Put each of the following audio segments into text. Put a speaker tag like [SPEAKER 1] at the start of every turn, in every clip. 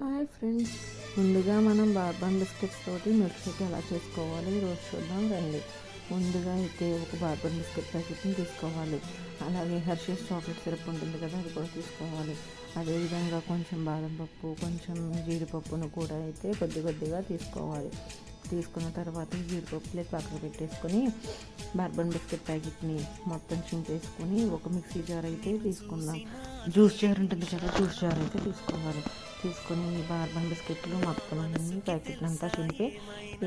[SPEAKER 1] Hi friends. ముందుగా మనం bourbon biscuits తోటి మిల్క్ షేక్ ఎలా చేసుకోవాలి ఈరోజు చూద్దాం రండి. ముందుగా అయితే ఒక బార్బన్ బిస్కెట్ ప్యాకెట్ని తీసుకోవాలి. అలాగే హర్షీస్ చాక్లెట్ సిరప్ ఉంటుంది కదా అది కూడా తీసుకోవాలి. అదేవిధంగా కొంచెం బాదం పప్పు కొంచెం జీడిపప్పును కూడా అయితే కొద్ది కొద్దిగా తీసుకోవాలి. తీసుకున్న తర్వాత జీడిపప్పు ప్లేట్ పక్కన పెట్టేసుకొని బార్బన్ బిస్కెట్ ప్యాకెట్ని మొత్తం చింపేసుకొని ఒక మిక్సీ జార్ అయితే తీసుకుందాం. జ్యూస్ జార్ ఉంటుంది కదా జ్యూస్ జార్ అయితే తీసుకోవాలి తీసుకొని ఈ బార్బన్ బిస్కెట్లు మొత్తం అన్ని ప్యాకెట్లు అంతా చింపి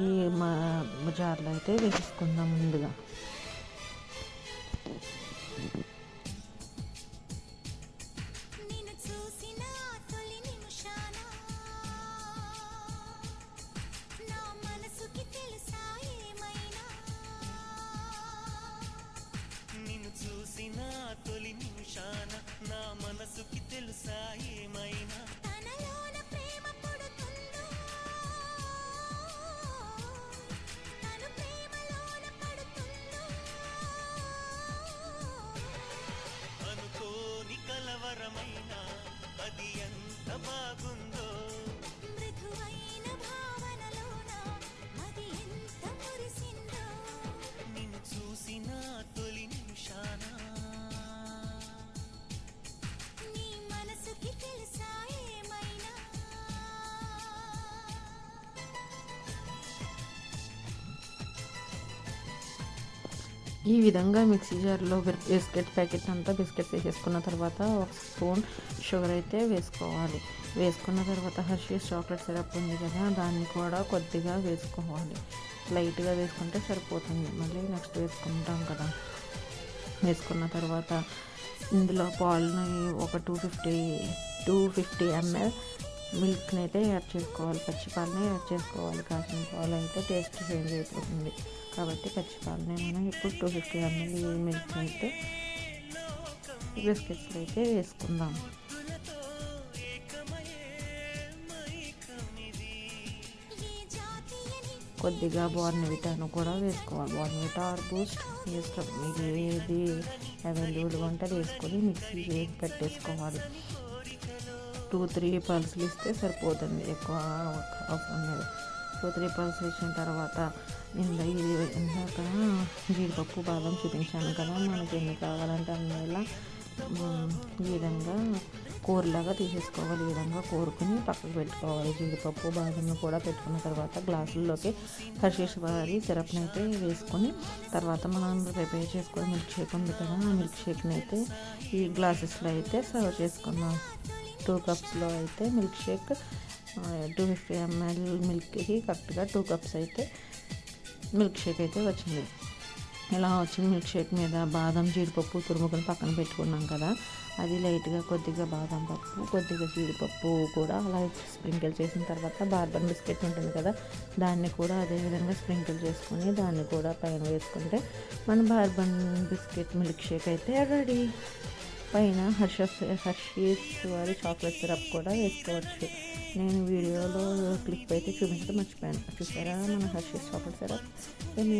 [SPEAKER 1] ఈ మా జార్లో అయితే వేసేసుకుందాం ముందుగా.
[SPEAKER 2] చూసిన తొలి నిమిషాన నా మనసుకి తెలుసా ఏమైనా
[SPEAKER 1] ఈ విధంగా మిక్సీ జార్లో బిస్కెట్ ప్యాకెట్ అంతా బిస్కెట్స్ వేసేసుకున్న తర్వాత ఒక స్పూన్ షుగర్ అయితే వేసుకోవాలి. వేసుకున్న తర్వాత హర్షీస్ చాక్లెట్ సిరప్ ఉంది కదా దాన్ని కూడా కొద్దిగా వేసుకోవాలి. లైట్గా వేసుకుంటే సరిపోతుంది. మళ్ళీ నెక్స్ట్ వేసుకుంటాం కదా. వేసుకున్న తర్వాత ఇందులో పాలని ఒక two fifty two fifty ML మిల్క్ని అయితే యాడ్ చేసుకోవాలి. పచ్చిపాలనే యాడ్ చేసుకోవాలి. కాసిన పాలు అయితే టేస్ట్ చేంజ్ అయిపోతుంది. కాబట్టి పచ్చిపాలనే మనం ఇప్పుడు టూ ఫిఫ్టీ ఎంఎల్ మిల్క్ అయితే బిస్కెట్స్లో అయితే వేసుకుందాం.
[SPEAKER 2] అని
[SPEAKER 1] కొద్దిగా బోర్నవిటాను కూడా వేసుకోవాలి. Bournvita or Boost. ఇష్టం. ఇది ఏది అవైలబుల్గా ఉంటే వేసుకొని మిక్సీ వేసి పెట్టేసుకోవాలి. టూ త్రీ పల్సులు ఇస్తే సరిపోతుంది. ఎక్కువ అవసరం లేదు. టూ త్రీ పల్సులు ఇచ్చిన తర్వాత నేను ఇది ఇందాక జీడిపప్పు బాదం చూపించాను కదా మనకి ఎన్ని కావాలంటే అందువల్ల ఈ విధంగా కూరలాగా తీసేసుకోవాలి. ఈ విధంగా కోరుకుని పక్కకు పెట్టుకోవాలి. జీడిపప్పు బాదంను కూడా పెట్టుకున్న తర్వాత గ్లాసుల్లోకి హర్షేష్ వారి సిరప్ని అయితే వేసుకొని తర్వాత మనం ప్రిపేర్ చేసుకొని మిల్క్ షేక్ ఉంది కదా ఆ మిల్క్ షేక్ని అయితే ఈ గ్లాసెస్లో అయితే సర్వ్ చేసుకున్నాం టూ కప్స్లో అయితే milk shake two fifty ml మిల్క్కి కరెక్ట్గా టూ కప్స్ అయితే మిల్క్ షేక్ అయితే వచ్చింది. ఇలా వచ్చిన మిల్క్ షేక్ మీద బాదం జీడిపప్పు తురుముకుని పక్కన పెట్టుకున్నాం కదా. అది లైట్గా కొద్దిగా బాదం పప్పు కొద్దిగా జీడిపప్పు కూడా అలా స్ప్రింకిల్ చేసిన తర్వాత బార్బన్ బిస్కెట్ ఉంటుంది కదా దాన్ని కూడా అదేవిధంగా స్ప్రింకిల్ చేసుకొని దాన్ని కూడా పైన వేసుకుంటే మన బార్బన్ బిస్కెట్ మిల్క్ షేక్ అయితే రెడీ. పైన హర్షస్ హర్షీస్ వారి చాక్లెట్ సిరప్ కూడా వేసుకోవచ్చు. నేను వీడియోలో క్లిప్ అయితే చూపించడం మర్చిపోయాను. చూసారా మన హర్షీస్ చాక్లెట్ సిరప్? ఎన్ని